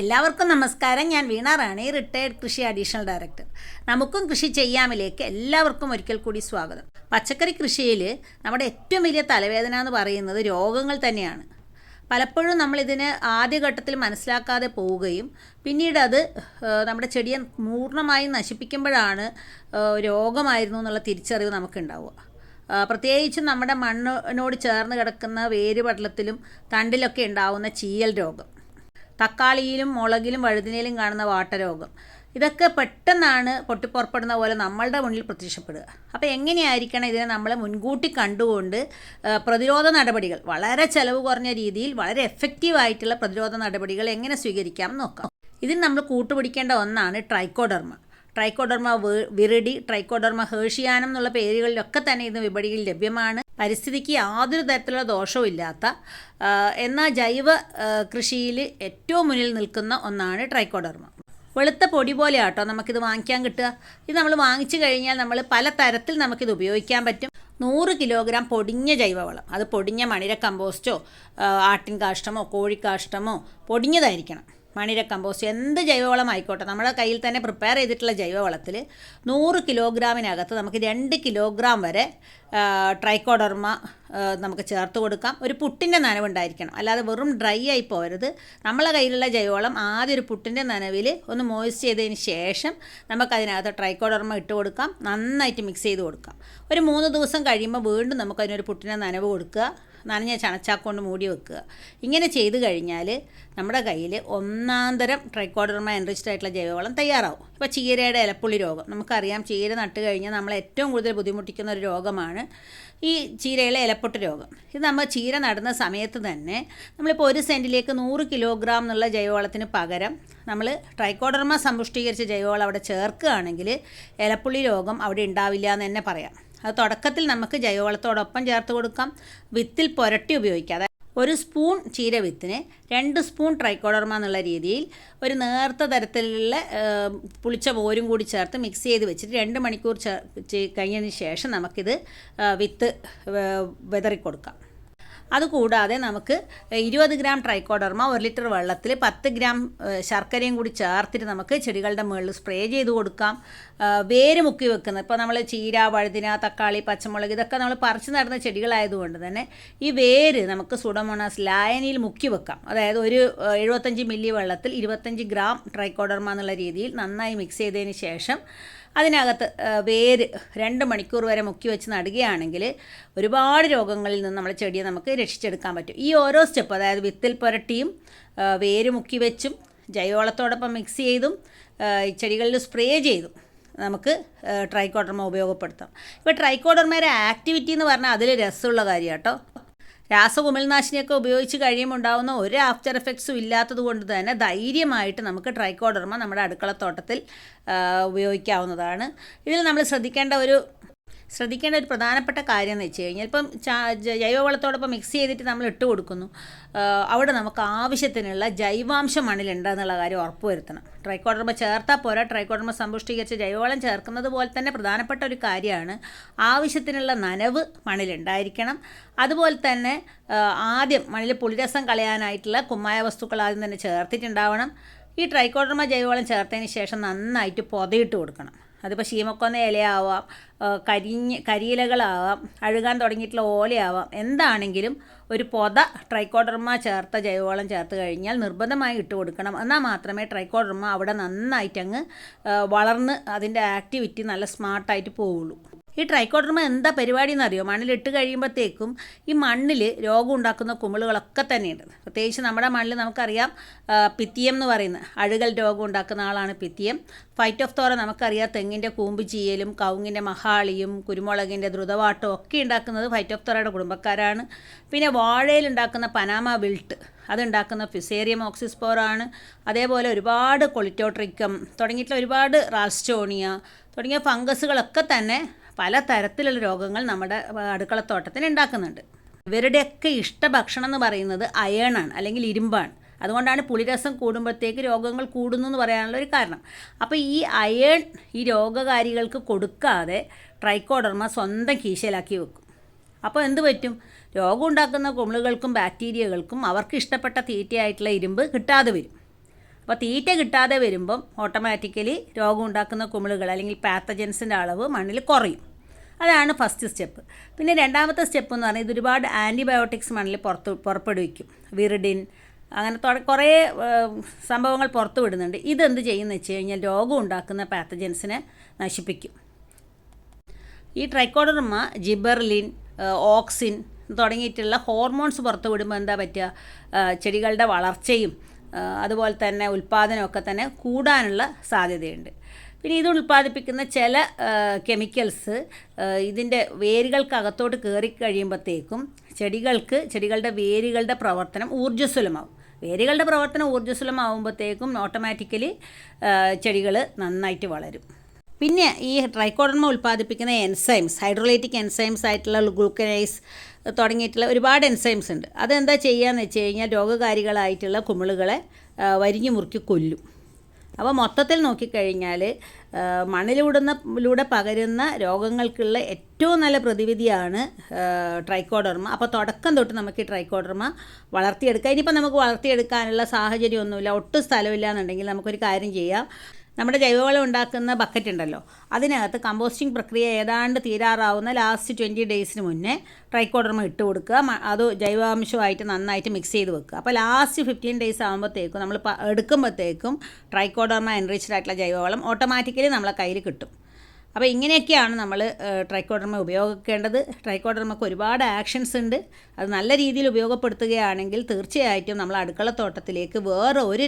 എല്ലാവർക്കും നമസ്കാരം. ഞാൻ വീണ റാണി റിട്ടയർഡ് കൃഷി അഡീഷണൽ ഡയറക്ടർ നമുക്കും കൃഷി ചെയ്യാമിലേക്ക് എല്ലാവർക്കും ഒരിക്കൽ കൂടി സ്വാഗതം. പച്ചക്കറി കൃഷിയിൽ നമ്മുടെ ഏറ്റവും വലിയ തലവേദന എന്ന് പറയുന്നത് രോഗങ്ങൾ തന്നെയാണ്. പലപ്പോഴും നമ്മളിതിന് ആദ്യഘട്ടത്തിൽ മനസ്സിലാക്കാതെ പോവുകയും പിന്നീട് അത് നമ്മുടെ ചെടിയെ പൂർണമായും നശിപ്പിക്കുമ്പോഴാണ് രോഗമായിരുന്നു എന്നുള്ള തിരിച്ചറിവ് നമുക്കുണ്ടാവുക. പ്രത്യേകിച്ചും നമ്മുടെ മണ്ണിനോട് ചേർന്ന് കിടക്കുന്ന വേരുപടലത്തിലും തണ്ടിലൊക്കെ ഉണ്ടാവുന്ന ചീയൽ രോഗം. തക്കാളിയിലും മുളകിലും വഴുതിനയിലും കാണുന്ന വാട്ടരോഗം. ഇതൊക്കെ പെട്ടെന്നാണ് പൊട്ടിപ്പുറപ്പെടുന്ന പോലെ നമ്മളുടെ മുന്നിൽ പ്രത്യക്ഷപ്പെടുക. അപ്പോൾ എങ്ങനെയായിരിക്കണം ഇതിനെ നമ്മൾ മുൻകൂട്ടി കണ്ടുകൊണ്ട് പ്രതിരോധ നടപടികൾ വളരെ ചിലവ് കുറഞ്ഞ രീതിയിൽ വളരെ എഫക്റ്റീവ് ആയിട്ടുള്ള പ്രതിരോധ നടപടികൾ എങ്ങനെ സ്വീകരിക്കാം നോക്കാം. ഇതിന് നമ്മൾ കൂട്ടുപിടിക്കേണ്ട ഒന്നാണ് Trichoderma. Trichoderma viride Trichoderma harzianum എന്നുള്ള പേരുകളിലൊക്കെ തന്നെ ഇന്ന് വിപണിയിൽ ലഭ്യമാണ്. പരിസ്ഥിതിക്ക് യാതൊരു തരത്തിലുള്ള ദോഷവും ഇല്ലാത്ത എന്നാൽ ജൈവ കൃഷിയിൽ ഏറ്റവും മുന്നിൽ നിൽക്കുന്ന ഒന്നാണ് ട്രൈക്കോഡർമ. വെളുത്ത പൊടി പോലെ ആട്ടോ നമുക്കിത് വാങ്ങിക്കാൻ കിട്ടുക. ഇത് നമ്മൾ വാങ്ങിച്ചു കഴിഞ്ഞാൽ നമ്മൾ പല തരത്തിൽ നമുക്കിത് ഉപയോഗിക്കാൻ പറ്റും. നൂറ് കിലോഗ്രാം പൊടിഞ്ഞ ജൈവവളം. അത് പൊടിഞ്ഞ മണിര കമ്പോസ്റ്റോ ആട്ടിൻ കാഷ്ടമോ കോഴിക്കാഷ്ടമോ പൊടിഞ്ഞതായിരിക്കണം. മണിര കമ്പോസ്റ്റ് എന്ത് ജൈവവളം ആയിക്കോട്ടെ. നമ്മുടെ കയ്യിൽ തന്നെ പ്രിപ്പയർ ചെയ്തിട്ടുള്ള ജൈവവളത്തിൽ നൂറ് കിലോഗ്രാമിനകത്ത് നമുക്ക് രണ്ട് കിലോഗ്രാം വരെ ട്രൈക്കോഡർമ നമുക്ക് ചേർത്ത് കൊടുക്കാം. ഒരു പുട്ടിന്റെ നനവുണ്ടായിരിക്കണം അല്ലാതെ വെറും ഡ്രൈ ആയി പോരുത്. നമ്മളെ കയ്യിലുള്ള ജൈവവളം ആദ്യം ഒരു പുട്ടിന്റെ നനവിൽ ഒന്ന് മോയിസ്റ്റ് ചെയ്തതിന് ശേഷം നമുക്കതിനകത്ത് ട്രൈക്കോഡർമ ഇട്ട് കൊടുക്കാം. നന്നായിട്ട് മിക്സ് ചെയ്ത് കൊടുക്കാം. ഒരു മൂന്ന് ദിവസം കഴിയുമ്പോൾ വീണ്ടും നമുക്കതിനൊരു പുട്ടിന്റെ നനവ് കൊടുക്കുക. നനഞ്ഞ ചണച്ചാക്കൊണ്ട് മൂടി വെക്കുക. ഇങ്ങനെ ചെയ്തു കഴിഞ്ഞാൽ നമ്മുടെ കയ്യിൽ ഒന്നാന്തരം ട്രൈക്കോഡർമ എൻറിച്ച്ഡ് ആയിട്ടുള്ള ജൈവവളം തയ്യാറാവും. ഇപ്പോൾ ചീരയുടെ ഇലപ്പുള്ളി രോഗം. നമുക്കറിയാം ചീര നട്ട് കഴിഞ്ഞാൽ നമ്മൾ ഏറ്റവും കൂടുതൽ ബുദ്ധിമുട്ടിക്കുന്ന ഒരു രോഗമാണ് ഈ ചീരയിലെ ഇലപ്പൊട്ട് രോഗം. ഇത് നമ്മൾ ചീര നടുന്ന സമയത്ത് തന്നെ നമ്മളിപ്പോൾ ഒരു സെന്റിലേക്ക് നൂറ് കിലോഗ്രാം എന്നുള്ള ജൈവവളത്തിന് പകരം നമ്മൾ ട്രൈക്കോഡർമ സമ്പുഷ്ടീകരിച്ച ജൈവവളം അവിടെ ചേർക്കുകയാണെങ്കിൽ ഇലപ്പുള്ളി രോഗം അവിടെ ഉണ്ടാവില്ല എന്ന് തന്നെ പറയാം. അത് തുടക്കത്തിൽ നമുക്ക് ജൈവവളത്തോടൊപ്പം ചേർത്ത് കൊടുക്കാം. വിത്തിൽ പുരട്ടി ഉപയോഗിക്കാം. അതായത് ഒരു സ്പൂൺ ചീര വിത്തിന് രണ്ട് സ്പൂൺ ട്രൈക്കോഡർമ എന്നുള്ള രീതിയിൽ ഒരു നേർത്ത തരത്തിലുള്ള പുളിച്ച പോരും കൂടി ചേർത്ത് മിക്സ് ചെയ്ത് വെച്ചിട്ട് രണ്ട് മണിക്കൂർ ചേ കഴിഞ്ഞതിന് ശേഷം നമുക്കിത് വിത്ത് വിതറിക്കൊടുക്കാം. വിതറി കൊടുക്കാം അതുകൂടാതെ നമുക്ക് ഇരുപത് ഗ്രാം ട്രൈക്കോഡർമ ഒരു ലിറ്റർ വെള്ളത്തിൽ പത്ത് ഗ്രാം ശർക്കരയും കൂടി ചേർത്തിട്ട് നമുക്ക് ചെടികളുടെ മുകളിൽ സ്പ്രേ ചെയ്ത് കൊടുക്കാം. വേര് മുക്കി വെക്കുന്നത് ഇപ്പോൾ നമ്മൾ ചീര വഴുതിന തക്കാളി പച്ചമുളക് ഇതൊക്കെ നമ്മൾ പറിച്ചു നടന്ന ചെടികളായതുകൊണ്ട് തന്നെ ഈ വേര് നമുക്ക് സുഡമോണാസ് ലായനിയിൽ മുക്കി വെക്കാം. അതായത് ഒരു എഴുപത്തഞ്ച് മില്ലി വെള്ളത്തിൽ ഇരുപത്തഞ്ച് ഗ്രാം ട്രൈക്കോഡർമ എന്നുള്ള രീതിയിൽ നന്നായി മിക്സ് ചെയ്തതിന് ശേഷം അതിനകത്ത് വേര് രണ്ട് മണിക്കൂർ വരെ മുക്കി വെച്ച് നടുകയാണെങ്കിൽ ഒരുപാട് രോഗങ്ങളിൽ നിന്ന് നമ്മുടെ ചെടിയെ നമുക്ക് രക്ഷിച്ചെടുക്കാൻ പറ്റും. ഈ ഓരോ സ്റ്റെപ്പ് അതായത് വിത്തിൽ പുരട്ടിയും വേര് മുക്കി വെച്ചും ജൈവവളത്തോടൊപ്പം മിക്സ് ചെയ്തും ചെടികളിൽ സ്പ്രേ ചെയ്തും നമുക്ക് ട്രൈക്കോഡർമ ഉപയോഗപ്പെടുത്താം. ഇപ്പോൾ ട്രൈക്കോഡർമയുടെ ആക്ടിവിറ്റി എന്ന് പറഞ്ഞാൽ അതിൽ രസമുള്ള കാര്യം കേട്ടോ രാസകുമിൾനാശിനിയൊക്കെ ഉപയോഗിച്ച് കഴിയുമ്പോൾ ഉണ്ടാകുന്ന ഒരു ആഫ്റ്റർ എഫക്ട്സും ഇല്ലാത്തത് കൊണ്ട് തന്നെ ധൈര്യമായിട്ട് നമുക്ക് ട്രൈക്കോഡർമ നമ്മുടെ അടുക്കളത്തോട്ടത്തിൽ ഉപയോഗിക്കാവുന്നതാണ്. ഇതിൽ നമ്മൾ ശ്രദ്ധിക്കേണ്ട ഒരു ശ്രദ്ധിക്കേണ്ട ഒരു പ്രധാനപ്പെട്ട കാര്യം എന്ന് വെച്ച് കഴിഞ്ഞാൽ ഇപ്പം ജൈവവളത്തോടൊപ്പം മിക്സ് ചെയ്തിട്ട് നമ്മൾ ഇട്ട് കൊടുക്കുന്നു. അവിടെ നമുക്ക് ആവശ്യത്തിനുള്ള ജൈവാംശം മണ്ണിലുണ്ടെന്നുള്ള കാര്യം ഉറപ്പുവരുത്തണം ട്രൈക്കോഡർമ ചേർത്താൽ പോരാ. ട്രൈക്കോഡർമ സമ്പുഷ്ടീകരിച്ച ജൈവവളം ചേർക്കുന്നത് പോലെ തന്നെ പ്രധാനപ്പെട്ട ഒരു കാര്യമാണ് ആവശ്യത്തിനുള്ള നനവ് മണ്ണിലുണ്ടായിരിക്കണം. അതുപോലെ തന്നെ ആദ്യം മണ്ണിൽ പുളിരസം കളയാനായിട്ടുള്ള കുമ്മായ വസ്തുക്കൾ ആദ്യം തന്നെ ചേർത്തിട്ടുണ്ടാവണം. ഈ ട്രൈക്കോഡർമ ജൈവവളം ചേർത്തതിന് ശേഷം നന്നായിട്ട് പൊതയിട്ട് കൊടുക്കണം. അതിപ്പോൾ ശീമക്കൊന്ന ഇലയാവാം കരിഞ്ഞ് കരിയിലകളാവാം അഴുകാൻ തുടങ്ങിയിട്ടുള്ള ഓലയാവാം. എന്താണെങ്കിലും ഒരു പൊത ട്രൈക്കോഡർമ ചേർത്ത ജൈവവളം ചേർത്ത് കഴിഞ്ഞാൽ നിർബന്ധമായി ഇട്ട് കൊടുക്കണം. എന്നാൽ മാത്രമേ ട്രൈക്കോഡർമ അവിടെ നന്നായിട്ടങ്ങ് വളർന്ന് അതിന്റെ ആക്ടിവിറ്റി നല്ല സ്മാർട്ടായിട്ട് പോവുള്ളൂ. ഈ ട്രൈക്കോട്ടർമ എന്താ പരിപാടി എന്നറിയോ മണ്ണിലിട്ട് കഴിയുമ്പോഴത്തേക്കും ഈ മണ്ണിൽ രോഗം ഉണ്ടാക്കുന്ന കുമിളുകളൊക്കെ തന്നെയുണ്ട്. പ്രത്യേകിച്ച് നമ്മുടെ മണ്ണിൽ നമുക്കറിയാം പിത്തിയം എന്ന് പറയുന്ന അഴുകൽ രോഗം ഉണ്ടാക്കുന്ന ആളാണ് പിത്തിയം. ഫൈറ്റ് ഓഫ് തോറ നമുക്കറിയാം തെങ്ങിന്റെ കൂമ്പ് ചീയലും കവുങ്ങിന്റെ മഹാളിയും കുരുമുളകിന്റെ ദ്രുതവാട്ടവും ഒക്കെ ഉണ്ടാക്കുന്നത് ഫൈറ്റ് ഓഫ് തോറയുടെ കുടുംബക്കാരാണ്. പിന്നെ വാഴയിലുണ്ടാക്കുന്ന പനാമ വിൽട്ട് അതുണ്ടാക്കുന്ന ഫിസേറിയം ഓക്സിസ്പോറാണ്. അതേപോലെ ഒരുപാട് കൊളിറ്റോട്രിക്കം തുടങ്ങിയിട്ടുള്ള ഒരുപാട് റാസ്റ്റോണിയ തുടങ്ങിയ ഫംഗസുകളൊക്കെ തന്നെ പല തരത്തിലുള്ള രോഗങ്ങൾ നമ്മുടെ അടുക്കളത്തോട്ടത്തിന് ഉണ്ടാക്കുന്നുണ്ട്. ഇവരുടെയൊക്കെ ഇഷ്ടഭക്ഷണം എന്ന് പറയുന്നത് അയേണാണ് അല്ലെങ്കിൽ ഇരുമ്പാണ്. അതുകൊണ്ടാണ് പുളിരസം കൂടുമ്പോഴത്തേക്ക് രോഗങ്ങൾ കൂടുന്നു എന്ന് പറയാനുള്ള ഒരു കാരണം. അപ്പോൾ ഈ അയൺ ഈ രോഗകാരികൾക്ക് കൊടുക്കാതെ ട്രൈക്കോഡർമ സ്വന്തം കീശയിലാക്കി വെക്കും. അപ്പോൾ എന്ത് പറ്റും? രോഗം ഉണ്ടാക്കുന്ന കുമിളുകൾക്കും ബാക്ടീരിയകൾക്കും അവർക്ക് ഇഷ്ടപ്പെട്ട തീറ്റയായിട്ടുള്ള ഇരുമ്പ് കിട്ടാതെ വരും. അപ്പോൾ തീറ്റ കിട്ടാതെ വരുമ്പം ഓട്ടോമാറ്റിക്കലി രോഗം ഉണ്ടാക്കുന്ന കുമിളുകൾ അല്ലെങ്കിൽ പാത്തജൻസിന്റെ അളവ് മണ്ണിൽ കുറയും. അതാണ് ഫസ്റ്റ് സ്റ്റെപ്പ് പിന്നെ രണ്ടാമത്തെ സ്റ്റെപ്പ് എന്ന് പറഞ്ഞാൽ ഇത് ഒരുപാട് ആന്റിബയോട്ടിക്സ് മണ്ണിൽ പുറത്ത് പുറപ്പെടുവിക്കും. വിറിഡിൻ അങ്ങനെ കുറേ സംഭവങ്ങൾ പുറത്തു വിടുന്നുണ്ട്. ഇതെന്ത് ചെയ്യുമെന്ന് വെച്ച് കഴിഞ്ഞാൽ രോഗം ഉണ്ടാക്കുന്ന പാത്തജൻസിനെ നശിപ്പിക്കും. ഈ ട്രൈക്കോഡർമ ജിബർലിൻ ഓക്സിൻ തുടങ്ങിയിട്ടുള്ള ഹോർമോൺസ് പുറത്തു വിടുമ്പോൾ എന്താ പറ്റുക? ചെടികളുടെ വളർച്ചയും അതുപോലെ തന്നെ ഉൽപ്പാദനമൊക്കെ തന്നെ കൂടാനുള്ള സാധ്യതയുണ്ട്. പിന്നെ ഇത് ഉൽപ്പാദിപ്പിക്കുന്ന ചില കെമിക്കൽസ് ഇതിന്റെ വേരുകൾക്കകത്തോട്ട് കയറി കഴിയുമ്പോഴത്തേക്കും ചെടികൾക്ക് ചെടികളുടെ വേരുകളുടെ പ്രവർത്തനം ഊർജസ്വലമാവും. വേരുകളുടെ പ്രവർത്തനം ഊർജസ്വലമാവുമ്പോഴത്തേക്കും ഓട്ടോമാറ്റിക്കലി ചെടികൾ നന്നായിട്ട് വളരും. പിന്നെ ഈ ട്രൈക്കോഡർമ ഉൽപ്പാദിപ്പിക്കുന്ന എൻസൈംസ് ഹൈഡ്രോലൈറ്റിക് എൻസൈംസ് ആയിട്ടുള്ള ഗ്ലൂക്കനൈസ് തുടങ്ങിയിട്ടുള്ള ഒരുപാട് എൻസൈംസ് ഉണ്ട്. അതെന്താ ചെയ്യുകയെന്ന് വെച്ച് കഴിഞ്ഞാൽ രോഗകാരികളായിട്ടുള്ള കുമിളുകളെ വരിഞ്ഞു മുറുക്കി കൊല്ലും. അപ്പോൾ മൊത്തത്തിൽ നോക്കിക്കഴിഞ്ഞാൽ മണ്ണിലൂടുന്ന ലൂടെ പകരുന്ന രോഗങ്ങൾക്കുള്ള ഏറ്റവും നല്ല പ്രതിവിധിയാണ് ട്രൈക്കോഡർമ. അപ്പോൾ തുടക്കം തൊട്ട് നമുക്ക് ഈ ട്രൈക്കോഡർമ വളർത്തിയെടുക്കാം. ഇനിയിപ്പോൾ നമുക്ക് വളർത്തിയെടുക്കാനുള്ള സാഹചര്യമൊന്നുമില്ല. ഒട്ടും സ്ഥലമില്ല എന്നുണ്ടെങ്കിൽ നമുക്കൊരു കാര്യം ചെയ്യാം. നമ്മുടെ ജൈവവളം ഉണ്ടാക്കുന്ന ബക്കറ്റ് ഉണ്ടല്ലോ അതിനകത്ത് കമ്പോസ്റ്റിംഗ് പ്രക്രിയ ഏതാണ്ട് തീരാറാവുന്ന ലാസ്റ്റ് ട്വന്റി ഡേയ്സിന് മുന്നേ ട്രൈക്കോഡർമ ഇട്ട് കൊടുക്കുക അത് ജൈവാംശമായിട്ട് നന്നായിട്ട് മിക്സ് ചെയ്ത് വെക്കുക. അപ്പോൾ ലാസ്റ്റ് ഫിഫ്റ്റീൻ ഡേയ്സ് ആകുമ്പോഴത്തേക്കും നമ്മൾ എടുക്കുമ്പോഴത്തേക്കും ട്രൈക്കോഡർമ എൻറിച്ച്ഡ് ആയിട്ടുള്ള ജൈവവളം ഓട്ടോമാറ്റിക്കലി നമ്മളെ കയ്യിൽ കിട്ടും. അപ്പോൾ ഇങ്ങനെയൊക്കെയാണ് നമ്മൾ ട്രൈക്കോഡർമ ഉപയോഗിക്കേണ്ടത്. ട്രൈക്കോഡർമക്ക് ഒരുപാട് ആക്ഷൻസ് ഉണ്ട്. അത് നല്ല രീതിയിൽ ഉപയോഗപ്പെടുത്തുകയാണെങ്കിൽ തീർച്ചയായിട്ടും നമ്മൾ അടുക്കളത്തോട്ടത്തിലേക്ക് വേറെ ഒരു